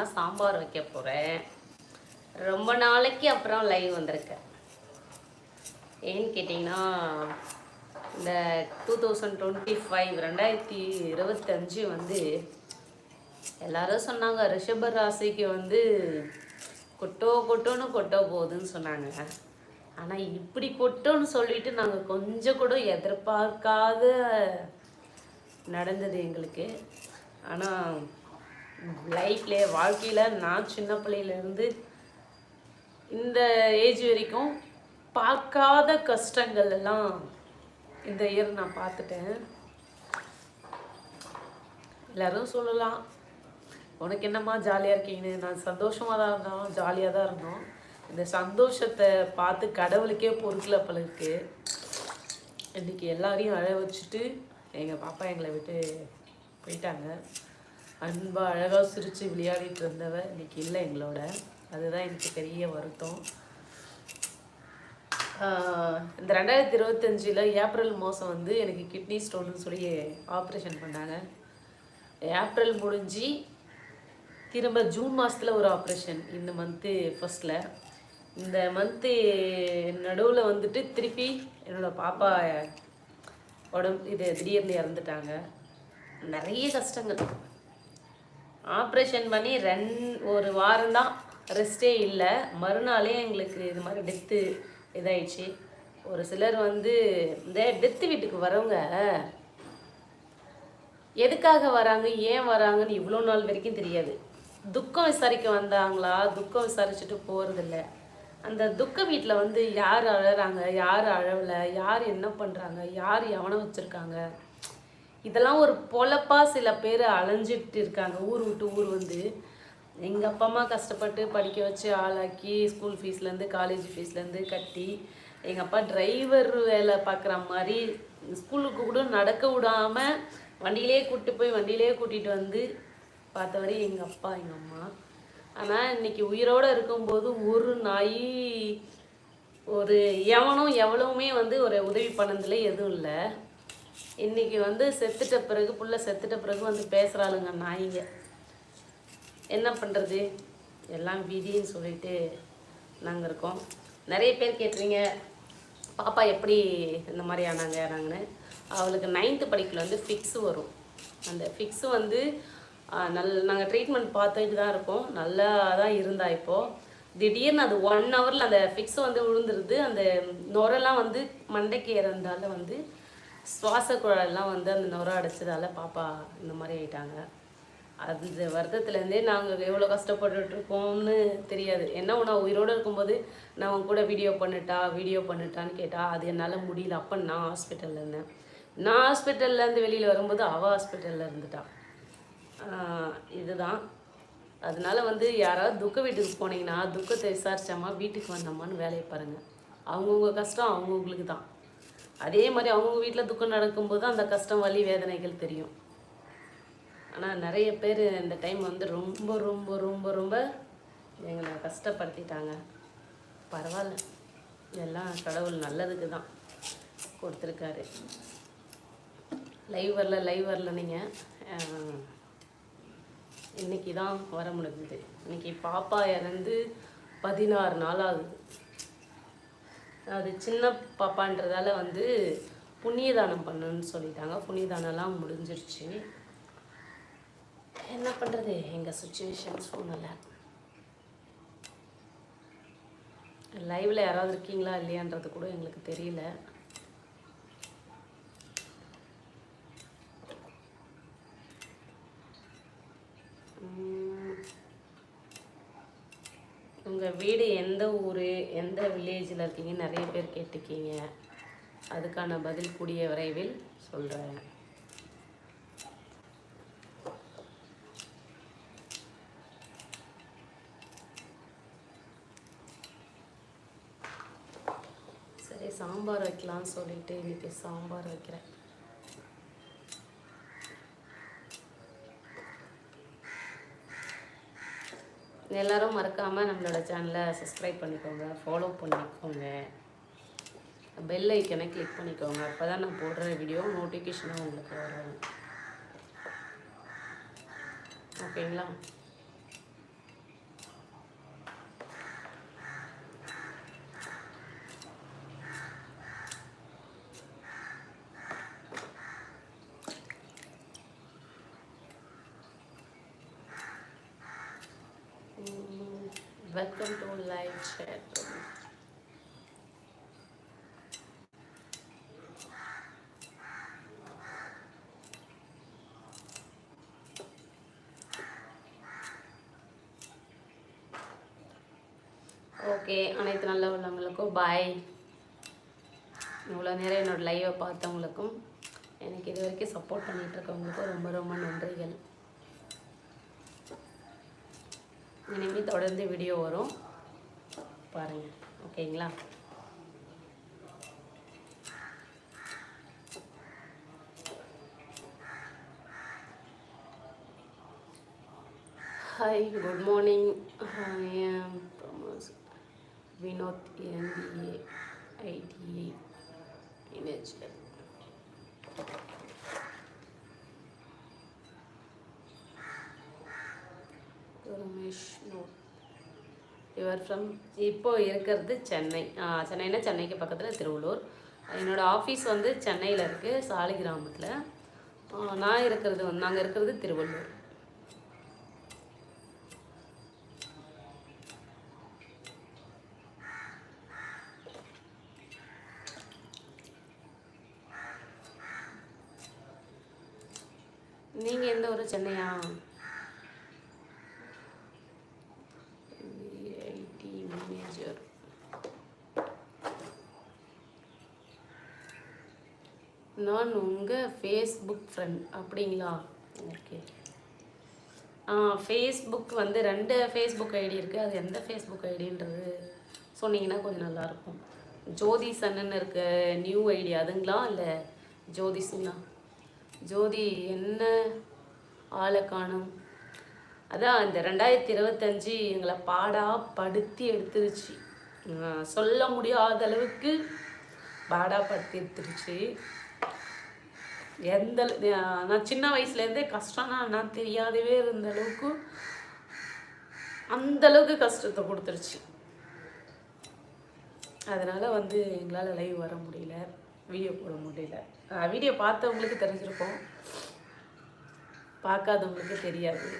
நான் சாம்பார் வைக்க போகிறேன் ரொம்ப நாளைக்கு அப்புறம் லைவ் வந்திருக்கேன் ஏன்னு கேட்டிங்கன்னா இந்த டூ தௌசண்ட் டுவெண்ட்டி ஃபைவ் ரெண்டாயிரத்தி இருபத்தஞ்சு வந்து எல்லாரும் சொன்னாங்க ரிஷப ராசிக்கு வந்து கொட்டோ கொட்டோன்னு கொட்டோ போகுதுன்னு சொன்னாங்க. ஆனால் இப்படி கொட்டோன்னு சொல்லிட்டு நாங்கள் கொஞ்சம் கூட எதிர்பார்க்காத நடந்தது எங்களுக்கு. ஆனால் லைஃப்ல வாழ்க்கையில் நான் சின்ன பிள்ளையிலேருந்து இந்த ஏஜ் வரைக்கும் பார்க்காத கஷ்டங்கள் எல்லாம் இந்த இயர் நான் பார்த்துட்டேன். எல்லாரும் சொல்லலாம் உனக்கு என்னம்மா ஜாலியாக இருக்கீங்கன்னு. நான் சந்தோஷமாக தான் இருந்தோம் ஜாலியாக தான் இருந்தோம். இந்த சந்தோஷத்தை பார்த்து கடவுளுக்கே பொறுக்கல போல இருக்கு. இன்னைக்கு எல்லாரையும் அழ வச்சுட்டு எங்கள் பாப்பா எங்களை விட்டு போயிட்டாங்க. அன்பா அழகாக சிரித்து விளையாடிட்டு இருந்தவ இன்னைக்கு இல்லை எங்களோட. அதுதான் எனக்கு பெரிய வருத்தம். இந்த ரெண்டாயிரத்தி இருபத்தஞ்சில் ஏப்ரல் மாதம் வந்து எனக்கு கிட்னி ஸ்டோன்னு சொல்லி ஆப்ரேஷன் பண்ணாங்க. ஏப்ரல் முடிஞ்சு திரும்ப ஜூன் மாதத்தில் ஒரு ஆப்ரேஷன் இந்த மந்த்து ஃபஸ்ட்டில் இந்த மந்த்து நடுவில் வந்துட்டு திருப்பி என்னோடய பாப்பா உடம்பு இது திடீர்னு இறந்துட்டாங்க. நிறைய கஷ்டங்கள். ஆப்ரேஷன் பண்ணி ரெண் ஒரு வாரம்தான் ரெஸ்ட்டே இல்லை. மறுநாளே எங்களுக்கு இது மாதிரி டெத்து இதாயிடுச்சு. ஒரு சிலர் வந்து இந்த டெத்து வீட்டுக்கு வரவங்க எதுக்காக வராங்க ஏன் வராங்கன்னு இவ்வளோ நாள் வரைக்கும் தெரியாது. துக்கம் விசாரிக்க வந்தாங்களா? துக்கம் விசாரிச்சுட்டு போகிறதில்ல அந்த துக்க வீட்டில் வந்து யார் அழகிறாங்க யார் அழவலை? யார் என்ன பண்ணுறாங்க யார் எவனை வச்சுருக்காங்க? இதெல்லாம் ஒரு பொழப்பா சில பேர் அலைஞ்சிட்டு இருக்காங்க. ஊர் விட்டு ஊர் வந்து. எங்கள் அப்பா அம்மா கஷ்டப்பட்டு படிக்க வச்சு ஆளாக்கி ஸ்கூல் ஃபீஸ்லேருந்து காலேஜ் ஃபீஸ்லேருந்து கட்டி எங்கள் அப்பா டிரைவர் வேலை பார்க்குற மாதிரி ஸ்கூலுக்கு கூட நடக்க விடாமல் வண்டியிலே கூப்பிட்டு போய் வண்டியிலே கூட்டிகிட்டு வந்து பார்த்தவரை எங்கள் அப்பா எங்கள் அம்மா. ஆனால் இன்றைக்கி உயிரோடு இருக்கும்போது ஒரு நாய் ஒரு எவனும் எவ்வளவுமே வந்து ஒரு உதவி பண்ணதில் எதுவும் இல்லை. இன்னைக்கு வந்து செத்துட்ட பிறகு புள்ள செத்துட்ட பிறகு வந்து பேசுகிறாளுங்க நாயிங்க. என்ன பண்ணுறது எல்லாம் விதின்னு சொல்லிட்டு நாங்கள் இருக்கோம். நிறைய பேர் கேட்டுறீங்க பாப்பா எப்படி இந்த மாதிரி ஆனாங்க? ஆனாங்கன்னு அவளுக்கு நைன்த்து படிக்கல வந்து ஃபிக்ஸு வரும். அந்த ஃபிக்ஸு வந்து நல் நாங்கள் ட்ரீட்மெண்ட் பார்த்துட்டு தான் இருக்கோம். நல்லா தான் இருந்தா இப்போது திடீர்னு அது ஒன் ஹவரில் அந்த ஃபிக்ஸ் வந்து விழுந்துருது. அந்த நுரெல்லாம் வந்து மண்டைக்கு இறந்தால வந்து சுவாச குழாயெல்லாம் வந்து அந்த நுர அடைச்சதால பாப்பா இந்த மாதிரி ஆயிட்டாங்க. அந்த வருத்தத்துலேருந்தே நாங்கள் எவ்வளோ கஷ்டப்பட்டுட்ருக்கோம்னு தெரியாது. என்ன நான் உயிரோடு இருக்கும்போது நான் உன் கூட வீடியோ பண்ணிட்டா வீடியோ பண்ணிட்டான்னு கேட்டால் அது என்னால் முடியல. அப்போ நான் ஹாஸ்பிட்டலில் இருந்தேன். நான் ஹாஸ்பிட்டல்லேருந்து வெளியில் வரும்போது அவள் ஹாஸ்பிட்டலில் இருந்துட்டா. இதுதான். அதனால வந்து யாராவது துக்க வீட்டுக்கு போனீங்கன்னா துக்கத்தை விசாரிச்சாமா வீட்டுக்கு வந்தோமான்னு வேலையை பாருங்கள் அவங்கவுங்க கஷ்டம் அவங்கவுங்களுக்கு தான். அதே மாதிரி அவங்க வீட்டில் துக்கம் நடக்கும்போது அந்த கஷ்டம் வலி வேதனைகள் தெரியும். ஆனால் நிறைய பேர் இந்த டைம் வந்து ரொம்ப ரொம்ப ரொம்ப ரொம்ப எங்களை கஷ்டப்படுத்திட்டாங்க. பரவாயில்ல. எல்லாம் கடவுள் நல்லதுக்கு தான் கொடுத்துருக்காரு. லைவ் வரல லைவ் வரல நீங்கள் இன்னைக்கு தான் வர முடிஞ்சுது. இன்னைக்கு பாப்பா இறந்து பதினாறு நாள் ஆகுது. அது சின்ன பாப்பான்றதால வந்து புண்ணியதானம் பண்ணுன்னு சொல்லிட்டாங்க. புண்ணியதானம்லாம் முடிஞ்சிருச்சு. என்ன பண்ணுறது எங்கள் சுச்சுவேஷன் சூழ்நிலை. லைவில் யாராவது இருக்கீங்களா இல்லையான்றது கூட எங்களுக்கு தெரியல. உங்கள் வீடு எந்த ஊர் எந்த வில்லேஜில் இருக்கீங்க? நிறைய பேர் கேட்டிருக்கீங்க. அதுக்கான பதில் கூடிய விரைவில் சொல்கிறேன் சரி சாம்பார் வைக்கலாம்னு சொல்லிட்டு இன்றைக்கி சாம்பார் வைக்கிறேன். எல்லாரும் மறக்காமல் நம்மளோட சேனலை சப்ஸ்கிரைப் பண்ணிக்கோங்க ஃபாலோ பண்ணிக்கோங்க. பெல் ஐக்கனை கிளிக் பண்ணிக்கோங்க. அப்போ தான் நான் போடுற வீடியோ நோட்டிஃபிகேஷனாக உங்களுக்கு வரும். ஓகேங்களா welcome to live chat okay அனைத்து நல்ல உள்ளவங்களுக்கும் பாய் இவ்வளோ நேரம் என்னோடய லைவை பார்த்தவங்களுக்கும் எனக்கு இது வரைக்கும் சப்போர்ட் பண்ணிகிட்ருக்கவங்களுக்கும் ரொம்ப ரொம்ப நன்றிகள். இனிமேல் தொடர்ந்து வீடியோ வரும். பாருங்கள் ஓகேங்களா? Hi good morning Vinod MBA IT manager your from இப்போ இருக்கிறது சென்னை. ஆ, சென்னைனா சென்னைக்கு பக்கத்தில் திருவள்ளூர். என்னோடய ஆஃபீஸ் வந்து சென்னையில் இருக்குது சாலிகிராமத்தில் கிராமத்தில். நான் இருக்கிறது வந்து நாங்கள் இருக்கிறது திருவள்ளூர். நீங்கள் எந்த ஊர்? சென்னையா ஐடி மேனேஜர் நான் உங்கள் ஃபேஸ்புக் ஃப்ரெண்ட் அப்படிங்களா? ஓகே ஆ ஃபேஸ்புக் வந்து ரெண்டு ஃபேஸ்புக் ஐடி இருக்குது அது எந்த ஃபேஸ்புக் ஐடின்றது சொன்னீங்கன்னா கொஞ்சம் நல்லாயிருக்கும். ஜோதி சன்னன் இருக்க நியூ ஐடி அதுங்களா? இல்லை ஜோதிஸுங்களா? ஜோதி என்ன ஆளை காணும்? அதான் இந்த ரெண்டாயிரத்தி இருபத்தஞ்சி எங்களை பாடா படுத்தி எடுத்துருச்சு. சொல்ல முடியாத அளவுக்கு பாடா படுத்தி எடுத்துருச்சு. எந்த நான் சின்ன வயசுலேருந்தே கஷ்டம்னா நான் தெரியாதவே இருந்த அளவுக்கு அந்த அளவுக்கு கஷ்டத்தை கொடுத்துருச்சு. அதனால வந்து எங்களால் லைவ் வர முடியல வீடியோ போட முடியல. வீடியோ பார்த்தவங்களுக்கு தெரிஞ்சிருக்கோம். பார்க்காதவங்களுக்கு தெரியாது.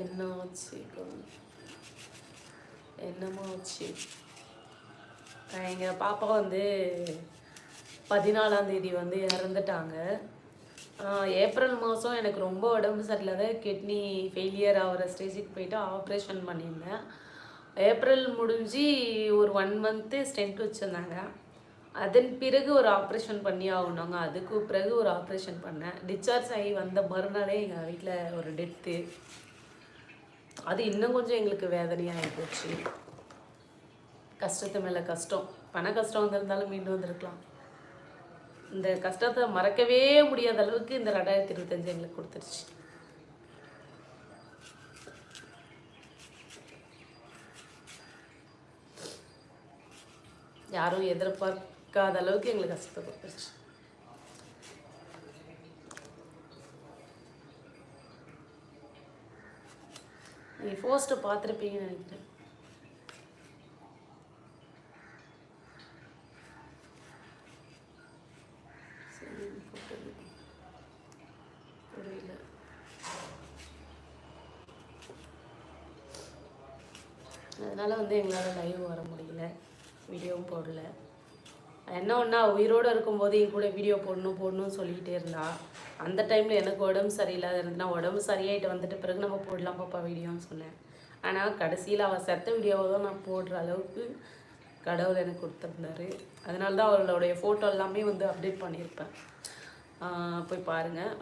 என்ன ஆச்சு என்னமா ஆச்சு எங்கள் பாப்பா வந்து பதினாலாம் தேதி வந்து இறந்துட்டாங்க ஏப்ரல் மாதம் எனக்கு ரொம்ப உடம்பு சரியில்லாத கிட்னி ஃபெயிலியர் ஆகிற ஸ்டேஜுக்கு போயிட்டு ஆப்ரேஷன் பண்ணியிருந்தேன். ஏப்ரல் முடிஞ்சு ஒரு ஒன் மந்த்து ஸ்டென்ட் வச்சுருந்தாங்க. அதன் பிறகு ஒரு ஆப்ரேஷன் பண்ணி ஆகணுங்க. அதுக்கு பிறகு ஒரு ஆப்ரேஷன் பண்ணேன். டிஸ்சார்ஜ் ஆகி வந்த மறுநாளே எங்கள் வீட்டில் ஒரு டெத்து அது இன்னும் கொஞ்சம் எங்களுக்கு வேதனையாக போச்சு கஷ்டத்து மேலே கஷ்டம். பண கஷ்டம் வந்திருந்தாலும் மீண்டும் வந்திருக்கலாம். இந்த கஷ்டத்தை மறக்கவே முடியாத அளவுக்கு இந்த ரெண்டாயிரத்தி இருபத்தஞ்சு எங்களுக்கு கொடுத்துருச்சு. யாரும் எதிர்பார்க்காத அளவுக்கு எங்களுக்கு கஷ்டத்தை கொடுத்துருச்சு. நீ போஸ்ட்டை பார்த்துருப்பீங்கன்னு நினைக்கிறேன். புரியல. அதனால் வந்து எங்களால் லைவ் வர முடியல. வீடியோவும் போடல. என்ன ஒன்றா உயிரோடு இருக்கும்போது என் கூட வீடியோ போடணும் போடணும்னு சொல்லிக்கிட்டே இருந்தாள் அந்த டைமில் எனக்கு உடம்பு சரியில்லாத இருந்துன்னா உடம்பு சரியாயிட்டு வந்துட்டு பிறகு நம்ம போடலாம் பாப்பா வீடியோன்னு சொன்னேன். ஆனால் கடைசியில் அவள் செத்த வீடியோவை தான் நான் போடுற அளவுக்கு கடவுள் எனக்கு கொடுத்துருந்தாரு. அதனால தான் அவளுடைய ஃபோட்டோ எல்லாமே வந்து அப்டேட் பண்ணியிருப்பேன். போய் பாருங்கள்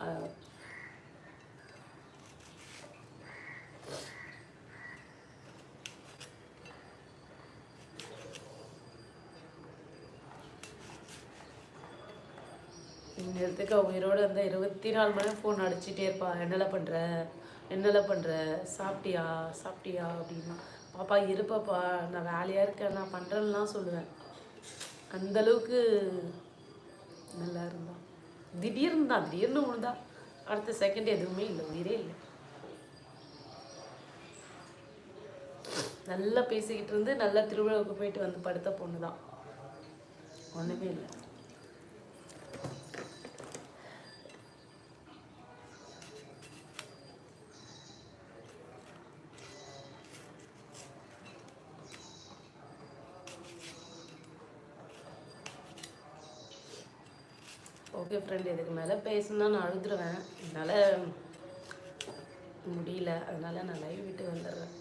நேரத்துக்கு உயிரோடு இருந்தால் இருபத்தி நாலு மணி ஃபோன் அடிச்சிட்டே இருப்பா. என்னெல்லாம் பண்ணுற என்னெல்லாம் பண்ணுற சாப்பிட்டியா? சாப்பிட்டியா? அப்படின்னா பாப்பா இருப்பாப்பா. நான் வேலையாக இருக்கேன். நான் பண்ணுறேன்லாம் சொல்லுவேன். அந்தளவுக்கு நல்லா இருந்தா. திடீர்னு தான் திடீர்னு உழுந்தா. அடுத்த செகண்ட் எதுவுமே இல்லை. உயிரே இல்லை. நல்லா பேசிக்கிட்டு இருந்து நல்லா திருவிழாவுக்கு போயிட்டு வந்து படுத்த பொண்ணு தான் ஒன்றுமே இல்லை. ஓகே ஃப்ரெண்ட் இதுக்கு மேலே பேசுனா நான் அழுதுருவேன். என்னால் முடியல. அதனால் நான் லைவ் விட்டு வந்துடுறேன்.